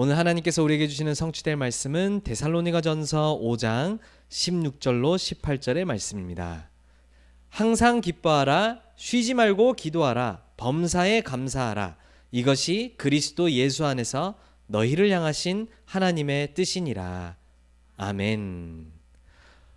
오늘 하나님께서 우리에게 주시는 성취될 말씀은 데살로니가 전서 5장 16절로 18절의 말씀입니다. 항상 기뻐하라, 쉬지 말고 기도하라, 범사에 감사하라. 이것이 그리스도 예수 안에서 너희를 향하신 하나님의 뜻이니라. 아멘.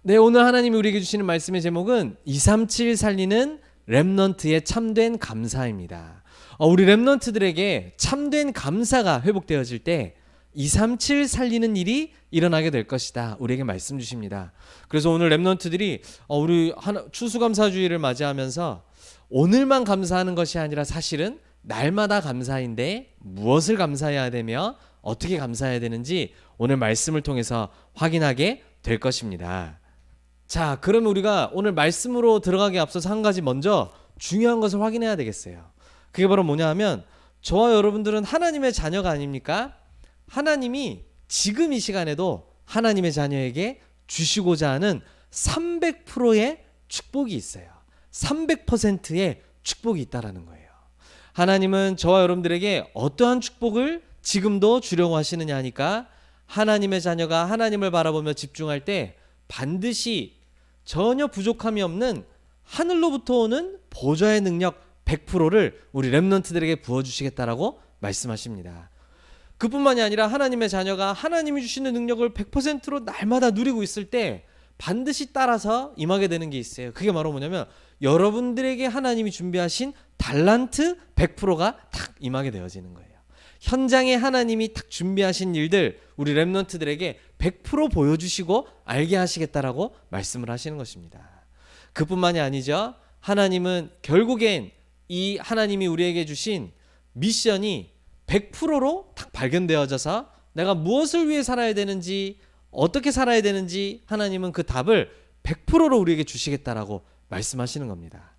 네, 오늘 하나님이 우리에게 주시는 말씀의 제목은 237 살리는 렘넌트의 참된 감사입니다. 어, 우리 렘넌트들에게 참된 감사가 회복되어질 때 237 살리는 일이 일어나게 될 것이다. 우리에게 말씀 주십니다. 그래서 오늘 렘넌트들이 어, 우리 추수감사주의를 맞이하면서 오늘만 감사하는 것이 아니라 사실은 날마다 감사인데 무엇을 감사해야 되며 어떻게 감사해야 되는지 오늘 말씀을 통해서 확인하게 될 것입니다. 자, 그러면 우리가 오늘 말씀으로 들어가기 앞서서 한 가지 먼저 중요한 것을 확인해야 되겠어요. 그게 바로 뭐냐 하면 저와 여러분들은 하나님의 자녀가 아닙니까? 하나님이 지금 이 시간에도 하나님의 자녀에게 주시고자 하는 300%의 축복이 있어요. 300%의 축복이 있다라는 거예요. 하나님은 저와 여러분들에게 어떠한 축복을 지금도 주려고 하시느냐 하니까 하나님의 자녀가 하나님을 바라보며 집중할 때 반드시 전혀 부족함이 없는 하늘로부터 오는 보좌의 능력 100%를 우리 렘넌트들에게 부어 주시겠다라고 말씀하십니다. 그뿐만이 아니라 하나님의 자녀가 하나님이 주시는 능력을 100%로 날마다 누리고 있을 때 반드시 따라서 임하게 되는 게 있어요. 그게 바로 뭐냐면 여러분들에게 하나님이 준비하신 달란트 100%가 탁 임하게 되어지는 거예요. 현장에 하나님이 탁 준비하신 일들 우리 렘넌트들에게 100% 보여주시고 알게 하시겠다라고 말씀을 하시는 것입니다. 그뿐만이 아니죠. 하나님은 결국엔 이 하나님이 우리에게 주신 미션이 100%로 딱 발견되어져서 내가 무엇을 위해 살아야 되는지 어떻게 살아야 되는지 하나님은 그 답을 100%로 우리에게 주시겠다라고 말씀하시는 겁니다.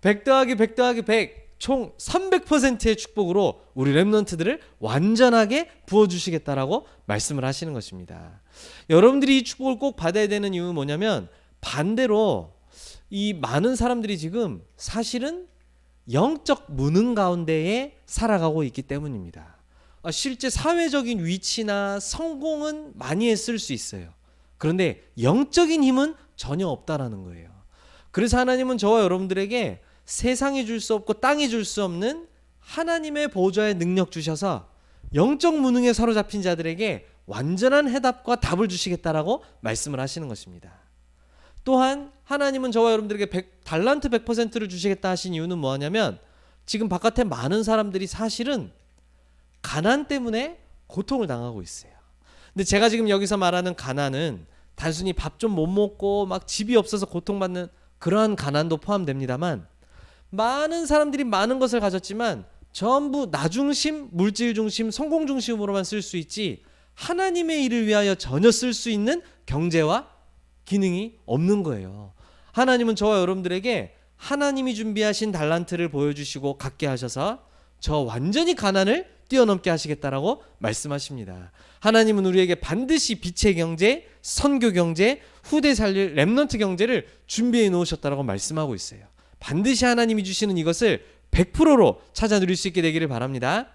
100 더하기 100 더하기 100 총 300%의 축복으로 우리 렘넌트들을 완전하게 부어 주시겠다라고 말씀을 하시는 것입니다. 여러분들이 이 축복을 꼭 받아야 되는 이유는 뭐냐면 반대로 이 많은 사람들이 지금 사실은 영적 무능 가운데에 살아가고 있기 때문입니다. 아, 실제 사회적인 위치나 성공은 많이 했을 수 있어요. 그런데 영적인 힘은 전혀 없다라는 거예요. 그래서 하나님은 저와 여러분들에게 세상이 줄 수 없고 땅이 줄 수 없는 하나님의 보좌의 능력 주셔서 영적 무능에 사로잡힌 자들에게 완전한 해답과 답을 주시겠다라고 말씀을 하시는 것입니다. 또한 하나님은 저와 여러분들에게 100, 달란트 100%를 주시겠다 하신 이유는 뭐냐면 지금 바깥에 많은 사람들이 사실은 가난 때문에 고통을 당하고 있어요. 근데 제가 지금 여기서 말하는 가난은 단순히 밥 좀 못 먹고 막 집이 없어서 고통받는 그러한 가난도 포함됩니다만 많은 사람들이 많은 것을 가졌지만 전부 나 중심, 물질 중심, 성공 중심으로만 쓸 수 있지 하나님의 일을 위하여 전혀 쓸 수 있는 경제와 기능이 없는 거예요. 하나님은 저와 여러분들에게 하나님이 준비하신 달란트를 보여주시고 갖게 하셔서 저 완전히 가난을 뛰어넘게 하시겠다라고 말씀하십니다. 하나님은 우리에게 반드시 빛의 경제, 선교 경제, 후대 살릴 렘넌트 경제를 준비해 놓으셨다라고 말씀하고 있어요. 반드시 하나님이 주시는 이것을 100%로 찾아 누릴 수 있게 되기를 바랍니다.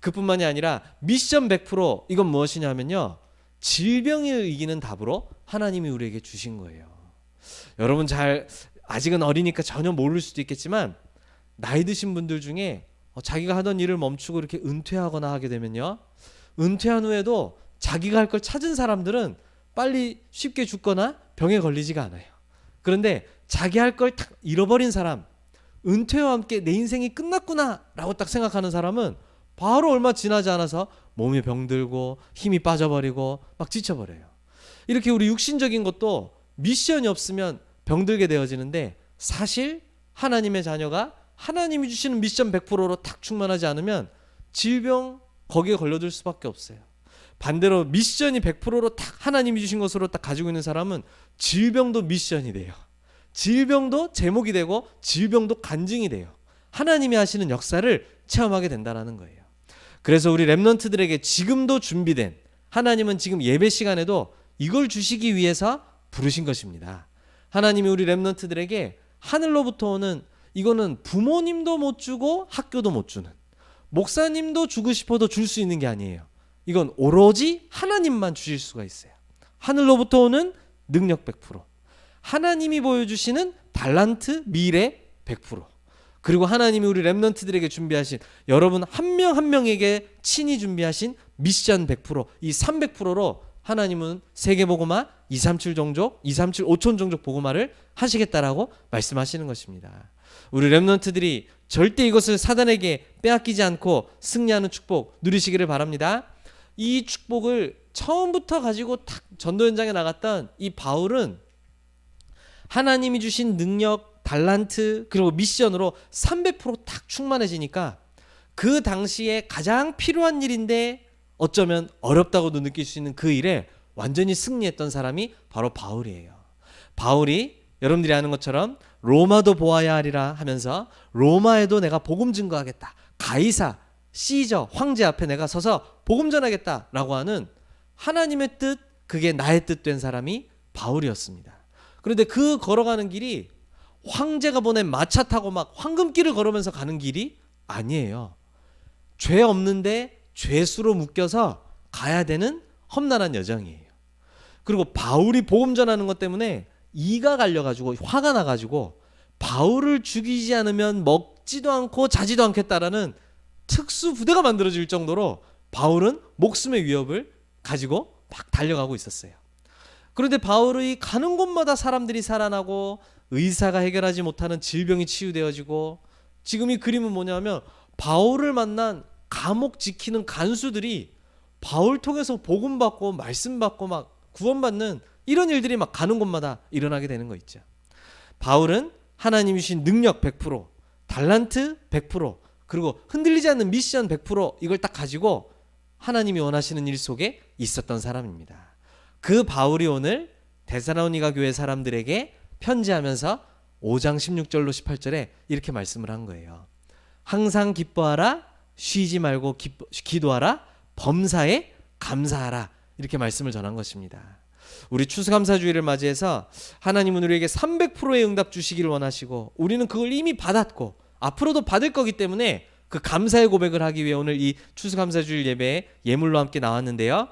그뿐만이 아니라 미션 100% 이건 무엇이냐면요. 질병을 이기는 답으로 하나님이 우리에게 주신 거예요. 여러분 잘 아직은 어리니까 전혀 모를 수도 있겠지만 나이 드신 분들 중에 어, 자기가 하던 일을 멈추고 이렇게 은퇴하거나 하게 되면요. 은퇴한 후에도 자기가 할 걸 찾은 사람들은 빨리 쉽게 죽거나 병에 걸리지가 않아요. 그런데 자기 할걸딱 잃어버린 사람, 은퇴와 함께 내 인생이 끝났구나라고 딱 생각하는 사람은 바로 얼마 지나지 않아서 몸에 병들고 힘이 빠져버리고 막 지쳐버려요. 이렇게 우리 육신적인 것도 미션이 없으면 병들게 되어지는데 사실 하나님의 자녀가 하나님이 주시는 미션 100%로 탁 충만하지 않으면 질병 거기에 걸려들 수밖에 없어요. 반대로 미션이 100%로 딱 하나님이 주신 것으로 딱 가지고 있는 사람은 질병도 미션이 돼요. 질병도 제목이 되고 질병도 간증이 돼요. 하나님이 하시는 역사를 체험하게 된다라는 거예요. 그래서 우리 렘넌트들에게 지금도 준비된 하나님은 지금 예배 시간에도 이걸 주시기 위해서 부르신 것입니다. 하나님이 우리 렘넌트들에게 하늘로부터 오는 이거는 부모님도 못 주고 학교도 못 주는 목사님도 주고 싶어도 줄 수 있는 게 아니에요. 이건 오로지 하나님만 주실 수가 있어요. 하늘로부터 오는 능력 100%. 하나님이 보여주시는 달란트 미래 100%. 그리고 하나님이 우리 렘넌트들에게 준비하신 여러분 한명한 명에게 친히 준비하신 미션 100%이 300%로 하나님은 세계 복음화 237 종족, 237 5천 종족 복음화를 하시겠다라고 말씀하시는 것입니다. 우리 렘넌트들이 절대 이것을 사단에게 빼앗기지 않고 승리하는 축복 누리시기를 바랍니다. 이 축복을 처음부터 가지고 탁 전도 현장에 나갔던 이 바울은 하나님이 주신 능력, 달란트 그리고 미션으로 300%탁 충만해지니까 그 당시에 가장 필요한 일인데 어쩌면 어렵다고도 느낄 수 있는 그 일에 완전히 승리했던 사람이 바로 바울이에요. 바울이 여러분들이 아는 것처럼 로마도 보아야 하리라 하면서 로마에도 내가 복음 증거하겠다. 가이사, 시저, 황제 앞에 내가 서서 복음 전하겠다라고 하는 하나님의 뜻, 그게 나의 뜻 된 사람이 바울이었습니다. 그런데 그 걸어가는 길이 황제가 보낸 마차 타고 막 황금길을 걸으면서 가는 길이 아니에요. 죄 없는데 죄수로 묶여서 가야 되는 험난한 여정이에요. 그리고 바울이 복음 전하는 것 때문에 이가 갈려가지고 화가 나가지고 바울을 죽이지 않으면 먹지도 않고 자지도 않겠다라는 특수 부대가 만들어질 정도로 바울은 목숨의 위협을 가지고 막 달려가고 있었어요. 그런데 바울이 가는 곳마다 사람들이 살아나고 의사가 해결하지 못하는 질병이 치유되어지고 지금 이 그림은 뭐냐면 바울을 만난 감옥 지키는 간수들이 바울 통해서 복음 받고 말씀 받고 막 구원받는 이런 일들이 막 가는 곳마다 일어나게 되는 거 있죠. 바울은 하나님이 주신 능력 100%, 달란트 100%, 그리고 흔들리지 않는 미션 100% 이걸 딱 가지고 하나님이 원하시는 일 속에 있었던 사람입니다. 그 바울이 오늘 데사로니가 교회 사람들에게 편지하면서 5장 16절로 18절에 이렇게 말씀을 한 거예요. 항상 기뻐하라, 쉬지 말고 기뻐, 기도하라, 범사에 감사하라 이렇게 말씀을 전한 것입니다. 우리 추수감사주의를 맞이해서 하나님은 우리에게 300%의 응답 주시기를 원하시고 우리는 그걸 이미 받았고 앞으로도 받을 거기 때문에 그 감사의 고백을 하기 위해 오늘 이 추수감사주일 예배에 예물로 함께 나왔는데요.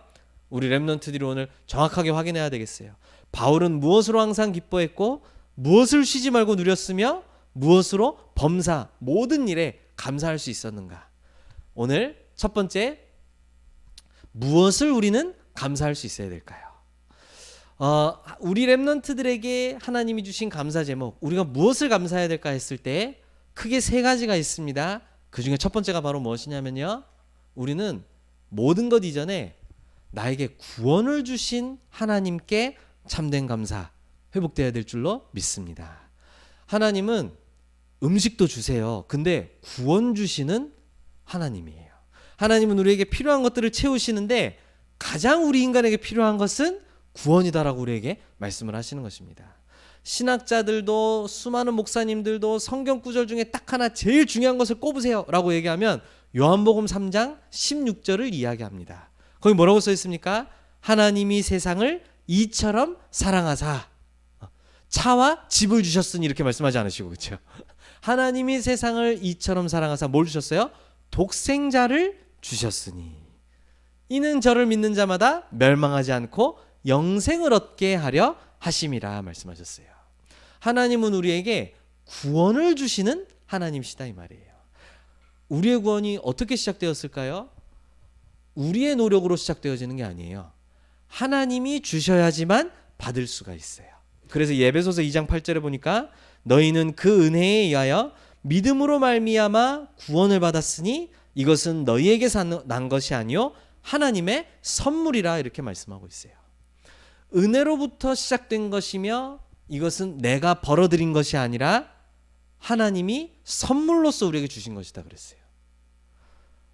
우리 렘넌트들이 오늘 정확하게 확인해야 되겠어요. 바울은 무엇으로 항상 기뻐했고 무엇을 쉬지 말고 누렸으며 무엇으로 범사 모든 일에 감사할 수 있었는가? 오늘 첫 번째 무엇을 우리는 감사할 수 있어야 될까요? 어, 우리 렘넌트들에게 하나님이 주신 감사 제목 우리가 무엇을 감사해야 될까 했을 때 크게 세 가지가 있습니다. 그 중에 첫 번째가 바로 무엇이냐면요. 우리는 모든 것 이전에 나에게 구원을 주신 하나님께 참된 감사 회복돼야 될 줄로 믿습니다. 하나님은 음식도 주세요. 근데 구원 주시는 하나님이에요. 하나님은 우리에게 필요한 것들을 채우시는데 가장 우리 인간에게 필요한 것은 구원이다라고 우리에게 말씀을 하시는 것입니다. 신학자들도 수많은 목사님들도 성경 구절 중에 딱 하나 제일 중요한 것을 꼽으세요라고 얘기하면 요한복음 3장 16절을 이야기합니다. 거기 뭐라고 써 있습니까? 하나님이 세상을 이처럼 사랑하사 차와 집을 주셨으니 이렇게 말씀하지 않으시고 그렇죠? 하나님이 세상을 이처럼 사랑하사 뭘 주셨어요? 독생자를 주셨으니 이는 저를 믿는 자마다 멸망하지 않고 영생을 얻게 하려 하심이라 말씀하셨어요. 하나님은 우리에게 구원을 주시는 하나님이시다 이 말이에요. 우리의 구원이 어떻게 시작되었을까요? 우리의 노력으로 시작되어지는 게 아니에요. 하나님이 주셔야지만 받을 수가 있어요. 그래서 예배소서 2장 8절에 보니까 너희는 그 은혜에 의하여 믿음으로 말미암아 구원을 받았으니 이것은 너희에게 난 것이 아니요 하나님의 선물이라 이렇게 말씀하고 있어요. 은혜로부터 시작된 것이며 이것은 내가 벌어들인 것이 아니라 하나님이 선물로서 우리에게 주신 것이다 그랬어요.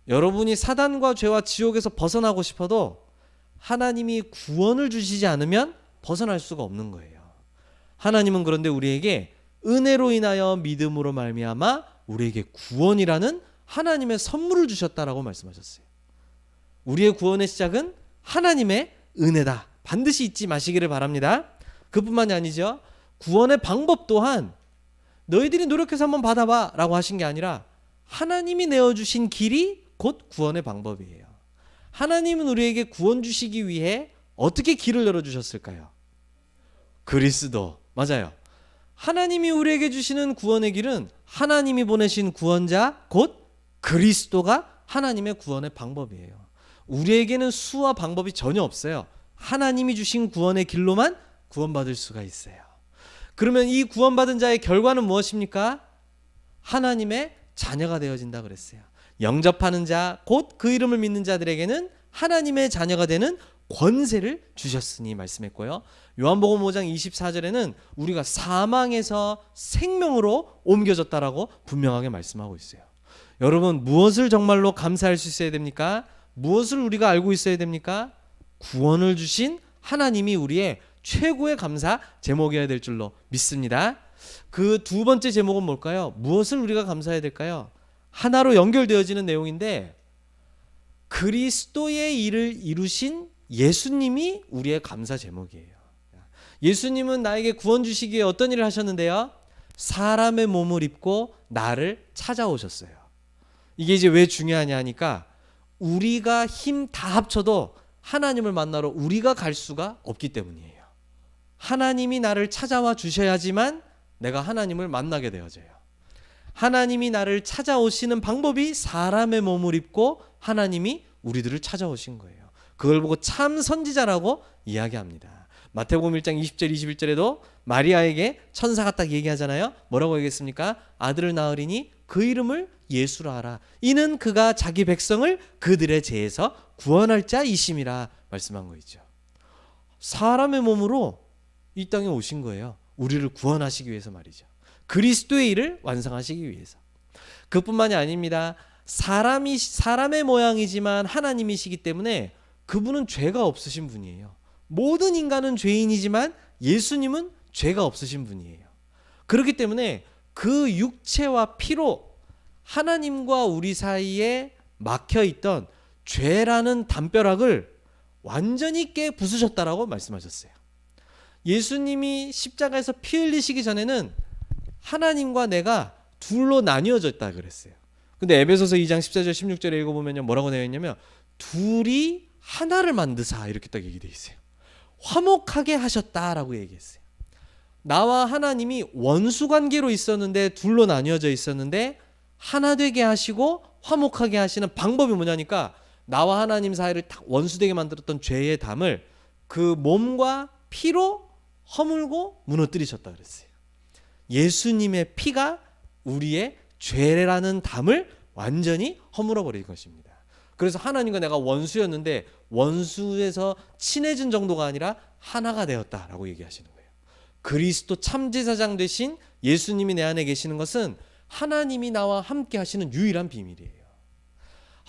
여러분이 사단과 죄와 지옥에서 벗어나고 싶어도 하나님이 구원을 주시지 않으면 벗어날 수가 없는 거예요. 하나님은 그런데 우리에게 은혜로 인하여 믿음으로 말미암아 우리에게 구원이라는 하나님의 선물을 주셨다라고 말씀하셨어요. 우리의 구원의 시작은 하나님의 은혜다. 반드시 잊지 마시기를 바랍니다. 그뿐만이 아니죠. 구원의 방법 또한 너희들이 노력해서 한번 받아봐 라고 하신 게 아니라 하나님이 내어주신 길이 곧 구원의 방법이에요. 하나님은 우리에게 구원 주시기 위해 어떻게 길을 열어 주셨을까요? 그리스도. 맞아요. 하나님이 우리에게 주시는 구원의 길은 하나님이 보내신 구원자 곧 그리스도가 하나님의 구원의 방법이에요. 우리에게는 수와 방법이 전혀 없어요. 하나님이 주신 구원의 길로만 구원받을 수가 있어요. 그러면 이 구원받은 자의 결과는 무엇입니까? 하나님의 자녀가 되어진다 그랬어요. 영접하는 자, 곧 그 이름을 믿는 자들에게는 하나님의 자녀가 되는 권세를 주셨으니 말씀했고요. 요한복음 5장 24절에는 우리가 사망에서 생명으로 옮겨졌다라고 분명하게 말씀하고 있어요. 여러분 무엇을 정말로 감사할 수 있어야 됩니까? 무엇을 우리가 알고 있어야 됩니까? 구원을 주신 하나님이 우리의 최고의 감사 제목이어야 될 줄로 믿습니다. 그 두 번째 제목은 뭘까요? 무엇을 우리가 감사해야 될까요? 하나로 연결되어지는 내용인데 그리스도의 일을 이루신 예수님이 우리의 감사 제목이에요. 예수님은 나에게 구원 주시기에 어떤 일을 하셨는데요? 사람의 몸을 입고 나를 찾아오셨어요. 이게 이제 왜 중요하냐 하니까 우리가 힘 다 합쳐도 하나님을 만나러 우리가 갈 수가 없기 때문이에요. 하나님이 나를 찾아와 주셔야지만 내가 하나님을 만나게 되어져요. 하나님이 나를 찾아오시는 방법이 사람의 몸을 입고 하나님이 우리들을 찾아오신 거예요. 그걸 보고 참 선지자라고 이야기합니다. 마태복음 1장 20절 21절에도 마리아에게 천사가 딱 얘기하잖아요. 뭐라고 얘기했습니까? 아들을 낳으리니 그 이름을 예수라 하라. 이는 그가 자기 백성을 그들의 죄에서 구원할 자이심이라 말씀한 거 있죠. 사람의 몸으로 이 땅에 오신 거예요. 우리를 구원하시기 위해서 말이죠. 그리스도의 일을 완성하시기 위해서. 그뿐만이 아닙니다. 사람이 사람의 모양이지만 하나님이시기 때문에 그분은 죄가 없으신 분이에요. 모든 인간은 죄인이지만 예수님은 죄가 없으신 분이에요. 그렇기 때문에 그 육체와 피로 하나님과 우리 사이에 막혀 있던 죄라는 담벼락을 완전히 깨 부수셨다라고 말씀하셨어요. 예수님이 십자가에서 피 흘리시기 전에는 하나님과 내가 둘로 나뉘어졌다 그랬어요. 근데 에베소서 2장 14절 16절에 읽어보면요 뭐라고 되어 있냐면 둘이 하나를 만드사 이렇게 딱 얘기돼 있어요. 화목하게 하셨다라고 얘기했어요. 나와 하나님이 원수 관계로 있었는데 둘로 나뉘어져 있었는데 하나 되게 하시고 화목하게 하시는 방법이 뭐냐니까 나와 하나님 사이를 딱 원수 되게 만들었던 죄의 담을 그 몸과 피로 허물고 무너뜨리셨다 그랬어요. 예수님의 피가 우리의 죄라는 담을 완전히 허물어 버린 것입니다. 그래서 하나님과 내가 원수였는데 원수에서 친해진 정도가 아니라 하나가 되었다라고 얘기하시는 거예요. 그리스도 참제사장 되신 예수님이 내 안에 계시는 것은 하나님이 나와 함께 하시는 유일한 비밀이에요.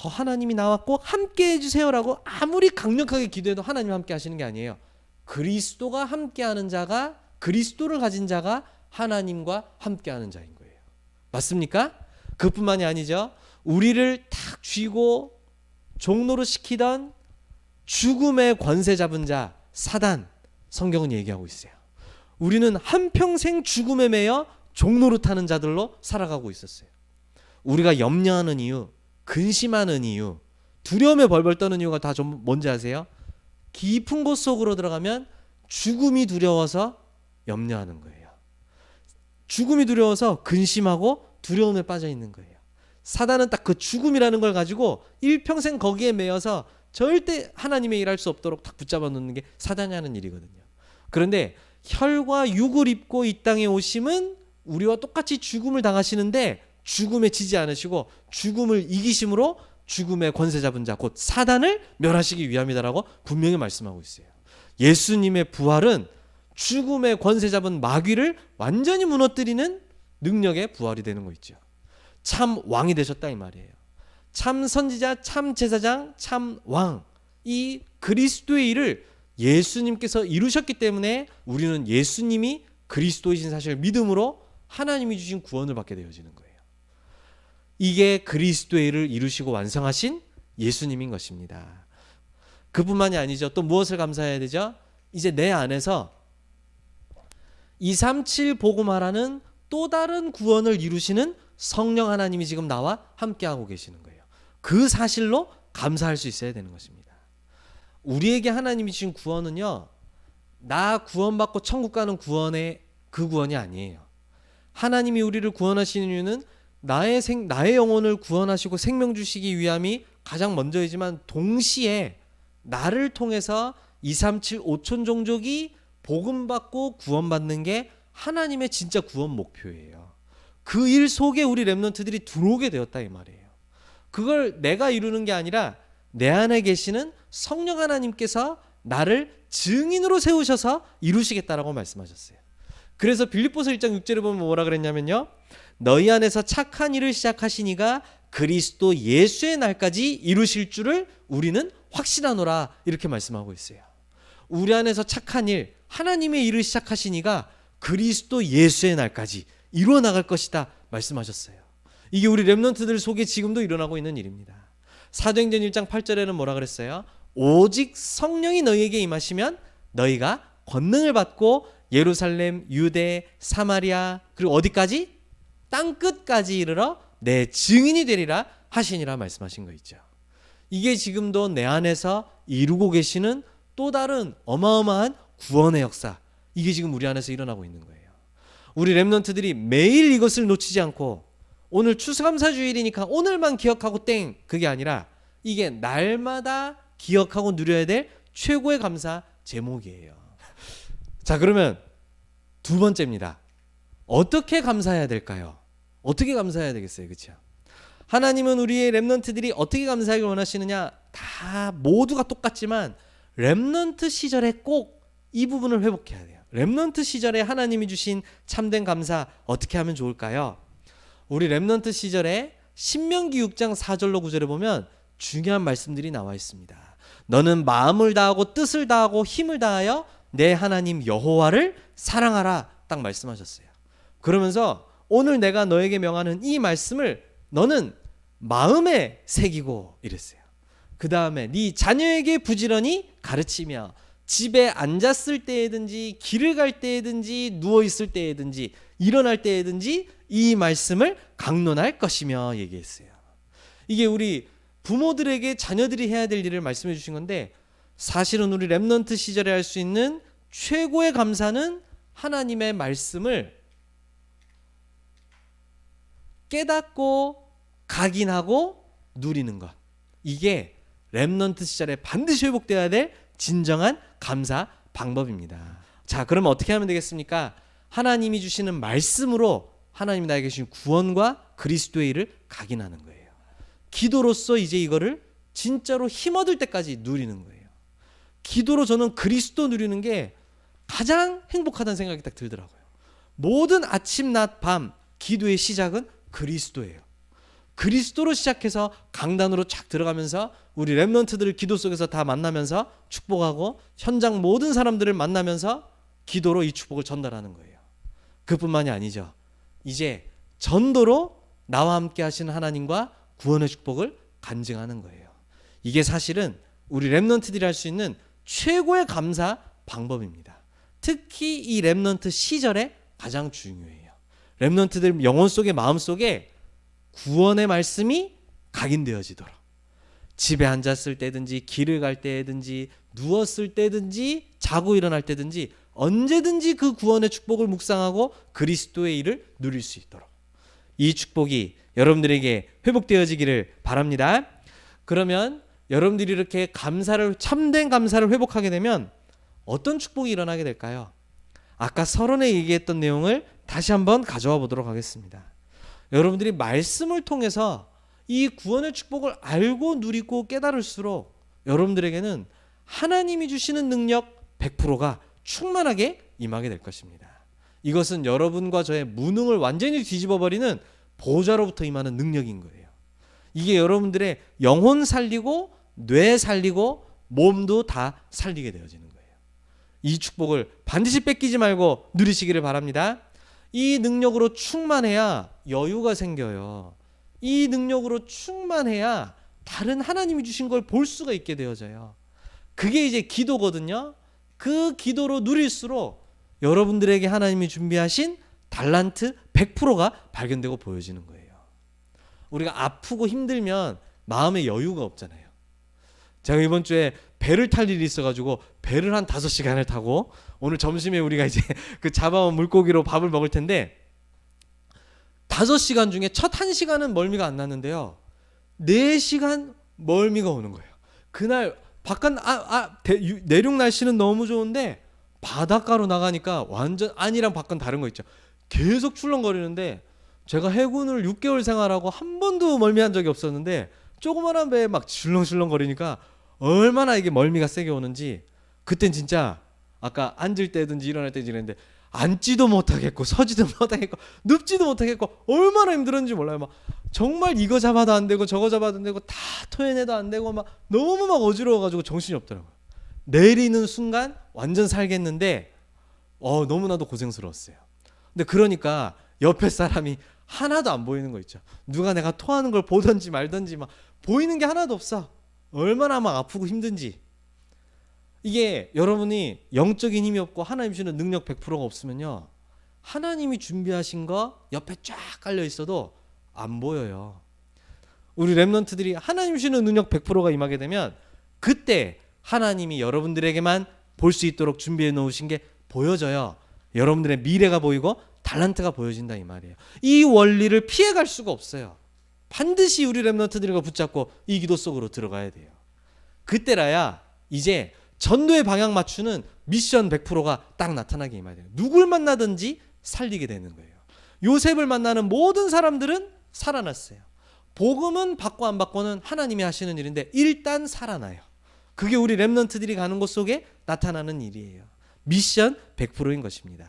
어, 하나님이 나와 꼭 함께 해주세요라고 아무리 강력하게 기도해도 하나님 함께 하시는 게 아니에요. 그리스도가 함께하는 자가 그리스도를 가진 자가 하나님과 함께하는 자인 거예요. 맞습니까? 그뿐만이 아니죠. 우리를 탁 쥐고 종로로 시키던 죽음의 권세 잡은 자 사단 성경은 얘기하고 있어요. 우리는 한평생 죽음에 매여 타는 자들로 살아가고 있었어요. 우리가 염려하는 이유, 근심하는 이유, 두려움에 벌벌 떠는 이유가 다 좀 뭔지 아세요? 깊은 곳 속으로 들어가면 죽음이 두려워서 염려하는 거예요. 죽음이 두려워서 근심하고 두려움에 빠져 있는 거예요. 사단은 딱 그 죽음이라는 걸 가지고 일평생 거기에 매여서 절대 하나님의 일할 수 없도록 딱 붙잡아 놓는 게 사단이 하는 일이거든요. 그런데 혈과 육을 입고 이 땅에 오심은 우리와 똑같이 죽음을 당하시는데 죽음에 지지 않으시고 죽음을 이기심으로 죽음의 권세 잡은 자 곧 사단을 멸하시기 위함이다라고 분명히 말씀하고 있어요. 예수님의 부활은 죽음의 권세 잡은 마귀를 완전히 무너뜨리는 능력의 부활이 되는 거 있죠. 참 왕이 되셨다 이 말이에요. 참 선지자, 참 제사장, 참 왕. 이 그리스도의 일을 예수님께서 이루셨기 때문에 우리는 예수님이 그리스도이신 사실을 믿음으로 하나님이 주신 구원을 받게 되어지는 거예요. 이게 그리스도의 일을 이루시고 완성하신 예수님인 것입니다. 그뿐만이 아니죠. 또 무엇을 감사해야 되죠? 이제 내 안에서 237 복음하라는 또 다른 구원을 이루시는 성령 하나님이 지금 나와 함께하고 계시는 거예요. 그 사실로 감사할 수 있어야 되는 것입니다. 우리에게 하나님이 주신 구원은요. 나 구원받고 천국 가는 구원의 그 구원이 아니에요. 하나님이 우리를 구원하시는 이유는 나의 생 나의 영혼을 구원하시고 생명 주시기 위함이 가장 먼저이지만 동시에 나를 통해서 237 5천 종족이 복음 받고 구원받는 게 하나님의 진짜 구원 목표예요. 그 일 속에 우리 렘넌트들이 들어오게 되었다 이 말이에요. 그걸 내가 이루는 게 아니라 내 안에 계시는 성령 하나님께서 나를 증인으로 세우셔서 이루시겠다라고 말씀하셨어요. 그래서 빌립보서 1장 6절에 보면 뭐라 그랬냐면요. 너희 안에서 착한 일을 시작하시니가 그리스도 예수의 날까지 이루실 줄을 우리는 확신하노라 이렇게 말씀하고 있어요. 우리 안에서 착한 일, 하나님의 일을 시작하시니가 그리스도 예수의 날까지 이루어 나갈 것이다 말씀하셨어요. 이게 우리 렘넌트들 속에 지금도 일어나고 있는 일입니다. 사도행전 1장 8절에는 뭐라 그랬어요? 오직 성령이 너희에게 임하시면 너희가 권능을 받고 예루살렘, 유대, 사마리아 그리고 어디까지? 땅 끝까지 이르러 내 증인이 되리라 하시니라 말씀하신 거 있죠. 이게 지금도 내 안에서 이루고 계시는 또 다른 어마어마한 구원의 역사. 이게 지금 우리 안에서 일어나고 있는 거예요. 우리 렘넌트들이 매일 이것을 놓치지 않고 오늘 추수감사 주일이니까 오늘만 기억하고 땡 그게 아니라 이게 날마다 기억하고 누려야 될 최고의 감사 제목이에요. 자, 그러면 두 번째입니다. 어떻게 감사해야 될까요? 어떻게 감사해야 되겠어요? 그렇죠? 하나님은 우리의 렘넌트들이 어떻게 감사하길 원하시느냐? 다 모두가 똑같지만 렘넌트 시절에 꼭 이 부분을 회복해야 돼요. 렘넌트 시절에 하나님이 주신 참된 감사 어떻게 하면 좋을까요? 우리 렘넌트 시절에 신명기 6장 4절로 9절에 보면 중요한 말씀들이 나와 있습니다. 너는 마음을 다하고 뜻을 다하고 힘을 다하여 내 하나님 여호와를 사랑하라 딱 말씀하셨어요. 그러면서 오늘 내가 너에게 명하는 이 말씀을 너는 마음에 새기고 이랬어요. 그 다음에 네 자녀에게 부지런히 가르치며 집에 앉았을 때에든지 길을 갈 때에든지 누워 있을 때에든지 일어날 때에든지 이 말씀을 강론할 것이며 얘기했어요. 이게 우리 부모들에게 자녀들이 해야 될 일을 말씀해 주신 건데 사실은 우리 렘넌트 시절에 할 수 있는 최고의 감사는 하나님의 말씀을 깨닫고 각인하고 누리는 것. 이게 렘넌트 시절에 반드시 회복되어야 될 진정한 감사 방법입니다. 자, 그러면 어떻게 하면 되겠습니까? 하나님이 주시는 말씀으로 하나님이 나에게 주신 구원과 그리스도의 일을 각인하는 거예요. 기도로서 이제 이거를 진짜로 힘얻을 때까지 누리는 거예요. 기도로 저는 그리스도 누리는 게 가장 행복하다는 생각이 딱 들더라고요. 모든 아침, 낮, 밤 기도의 시작은 그리스도예요. 그리스도로 시작해서 강단으로 쫙 들어가면서 우리 렘넌트들을 기도 속에서 다 만나면서 축복하고 현장 모든 사람들을 만나면서 기도로 이 축복을 전달하는 거예요. 그뿐만이 아니죠. 이제 전도로 나와 함께 하시는 하나님과 구원의 축복을 간증하는 거예요. 이게 사실은 우리 렘넌트들이 할 수 있는 최고의 감사 방법입니다. 특히 이 렘넌트 시절에 가장 중요해요. 렘넌트들 영혼 속에 마음 속에 구원의 말씀이 각인되어지도록 집에 앉았을 때든지 길을 갈 때든지 누웠을 때든지 자고 일어날 때든지 언제든지 그 구원의 축복을 묵상하고 그리스도의 일을 누릴 수 있도록 이 축복이 여러분들에게 회복되어지기를 바랍니다. 그러면 여러분들이 이렇게 감사를 참된 감사를 회복하게 되면 어떤 축복이 일어나게 될까요? 아까 서론에 얘기했던 내용을 다시 한번 가져와 보도록 하겠습니다. 여러분들이 말씀을 통해서 이 구원의 축복을 알고 누리고 깨달을수록 여러분들에게는 하나님이 주시는 능력 100%가 충만하게 임하게 될 것입니다. 이것은 여러분과 저의 무능을 완전히 뒤집어 버리는 보좌로부터 임하는 능력인 거예요. 이게 여러분들의 영혼 살리고 뇌 살리고 몸도 다 살리게 되어지는 거예요. 이 축복을 반드시 뺏기지 말고 누리시기를 바랍니다. 이 능력으로 충만해야 여유가 생겨요. 이 능력으로 충만해야 다른 하나님이 주신 걸 볼 수가 있게 되어져요. 그게 이제 기도거든요. 그 기도로 누릴수록 여러분들에게 하나님이 준비하신 달란트 100%가 발견되고 보여지는 거예요. 우리가 아프고 힘들면 마음에 여유가 없잖아요. 제가 이번 주에 배를 탈 일이 있어가지고 배를 한 다섯 시간을 타고 오늘 점심에 우리가 이제 그 잡아온 물고기로 밥을 먹을 텐데 다섯 시간 중에 첫한 시간은 멀미가 안 났는데요. 네 시간 멀미가 오는 거예요. 그날 바깥 아, 아 대, 유- 내륙 날씨는 너무 좋은데 바닷가로 나가니까 완전 안이랑 바깥 다른 거 있죠. 계속 출렁거리는데 제가 해군을 6개월 생활하고 한 번도 멀미한 적이 없었는데 조그만한 배에 막 출렁출렁거리니까 얼마나 이게 멀미가 세게 오는지 그땐 진짜 아까 앉을 때든지 일어날 때든지 이랬는데 앉지도 못하겠고 서지도 못하겠고 눕지도 못하겠고 얼마나 힘들었는지 몰라요. 막 정말 이거 잡아도 안 되고 저거 잡아도 안 되고 다 토해내도 안 되고 막 너무 막 어지러워가지고 정신이 없더라고요. 내리는 순간 완전 살겠는데 어 너무나도 고생스러웠어요. 근데 그러니까 옆에 사람이 하나도 안 보이는 거 있죠. 누가 내가 토하는 걸 보든지 말든지 막 보이는 게 하나도 없어. 얼마나 막 아프고 힘든지. 이게 여러분이 영적인 힘이 없고 하나님 주는 능력 100%가 없으면요. 하나님이 준비하신 거 옆에 쫙 깔려 있어도 안 보여요. 우리 랩런트들이 하나님 주는 능력 100%가 임하게 되면 그때 하나님이 여러분들에게만 볼 수 있도록 준비해 놓으신 게 보여져요. 여러분들의 미래가 보이고 달란트가 보여진다 이 말이에요. 이 원리를 피해 갈 수가 없어요. 반드시 우리 랩런트들과 붙잡고 이 기도 속으로 들어가야 돼요. 그때라야 이제 전도의 방향 맞추는 미션 100%가 딱 나타나게 임해야 돼요. 누굴 만나든지 살리게 되는 거예요. 요셉을 만나는 모든 사람들은 살아났어요. 복음은 받고 안 받고는 하나님이 하시는 일인데 일단 살아나요. 그게 우리 랩런트들이 가는 곳 속에 나타나는 일이에요. 미션 100%인 것입니다.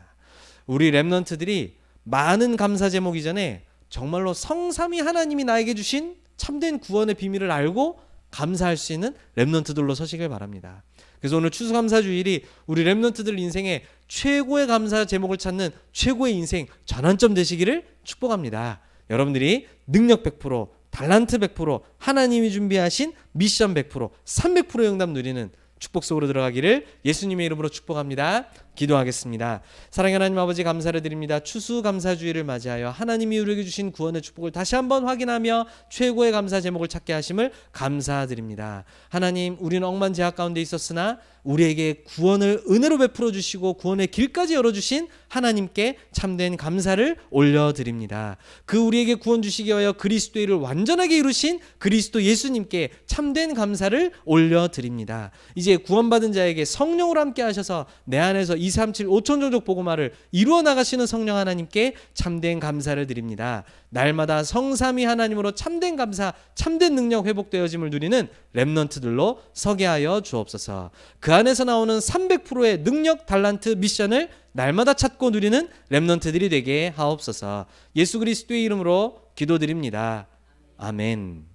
우리 랩런트들이 많은 감사 제목 이전에 정말로 성삼위 하나님이 나에게 주신 참된 구원의 비밀을 알고 감사할 수 있는 랩런트들로 서시길 바랍니다. 그래서 오늘 추수감사 주일이 우리 랩런트들 인생의 최고의 감사 제목을 찾는 최고의 인생 전환점 되시기를 축복합니다. 여러분들이 능력 100%, 달란트 100%, 하나님이 준비하신 미션 100%, 300% 응답 누리는 축복 속으로 들어가기를 예수님의 이름으로 축복합니다. 기도하겠습니다. 사랑하는 하나님 아버지 감사를 드립니다. 추수 감사 주일을 맞이하여 하나님이 우리에게 주신 구원의 축복을 다시 한번 확인하며 최고의 감사 제목을 찾게 하심을 감사드립니다. 하나님, 우리는 억만 제약 가운데 있었으나 우리에게 구원을 은혜로 베풀어 주시고 구원의 길까지 열어 주신 하나님께 참된 감사를 올려 드립니다. 그 우리에게 구원 주시기 위하여 그리스도의 일을 완전하게 이루신 그리스도 예수님께 참된 감사를 올려 드립니다. 이제 구원받은 자에게 성령으로 함께 하셔서 내 안에서 2, 3, 7, 5천 종족 복음화를 이루어 나가시는 성령 하나님께 참된 감사를 드립니다. 날마다 성삼위 하나님으로 참된 감사, 참된 능력 회복되어짐을 누리는 렘넌트들로 서게 하여 주옵소서. 그 안에서 나오는 300%의 능력 달란트 미션을 날마다 찾고 누리는 렘넌트들이 되게 하옵소서. 예수 그리스도의 이름으로 기도드립니다. 아멘.